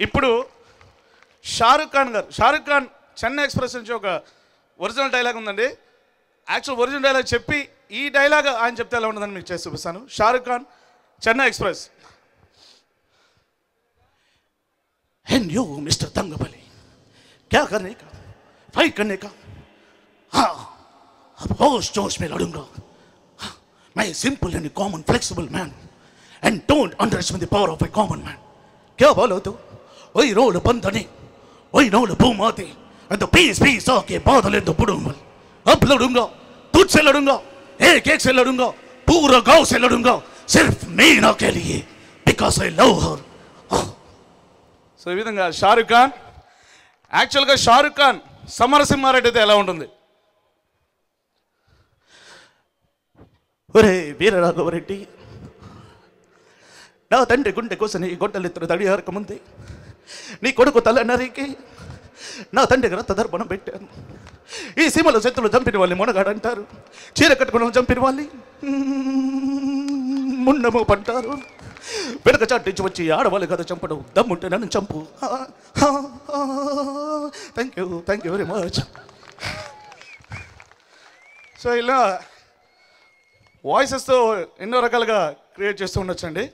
ఇప్పుడు షారుఖ్ ఖాన్ గారు షారుఖ్ ఖాన్ చెన్నై ఎక్స్ప్రెస్ నుంచి ఒక ఒరిజినల్ డైలాగ్ ఉందండి యాక్చువల్ ఒరిజినల్ డైలాగ్ చెప్పి ఈ డైలాగ్ ఆయన చెప్తే ఎలా ఉంటుందని మీకు చేసి చూపిస్తాను Shahrukh Khan Chennai express and you mister Thangaballi क्या करने का फाइट करने का हाँ अब होश जोश में लड़ूंगा हाँ, मैं simple and common flexible man and don't underestimate the power of a common man क्या बोलो तू वही रोल बंधनी वही role भूमाती and the piece piece आके बादल तो बुड़ूंगा अब लड़ूंगा तुझसे लड़ूंगा एक एक से लड़ूंगा पूरा गांव से लड़ूंगा सिर्फ मीना के लिए because I love her so ఈ విధంగా షారుఖ్ ఖాన్ యాక్చువల్గా షారుఖ్ ఖాన్ సమరసింహారెడ్డి అయితే ఎలా ఉంటుంది ఒరే వీరరాఘవరెడ్డి నా తండ్రి గుండె కోసని గొడ్డలిత్తుడు దడియారక ముందే నీ కొడుకు తల నరికి నా తండ్రి దగ్గర దర్పణం పెట్టాను ఈ సీమలో శత్రులు చంపిన వాళ్ళని మొనగాడంటారు. చీర కట్టుకున్న చంపిన వాళ్ళని మున్నము పంటారు వెనక చాటించి వచ్చి ఆడవాళ్ళు కదా చంపడం దమ్ముంటే నన్ను చంపు. Thank you thank you very much so ఇలా వాయిసెస్తో ఎన్నో రకాలుగా క్రియేట్ చేస్తూ ఉండొచ్చండి.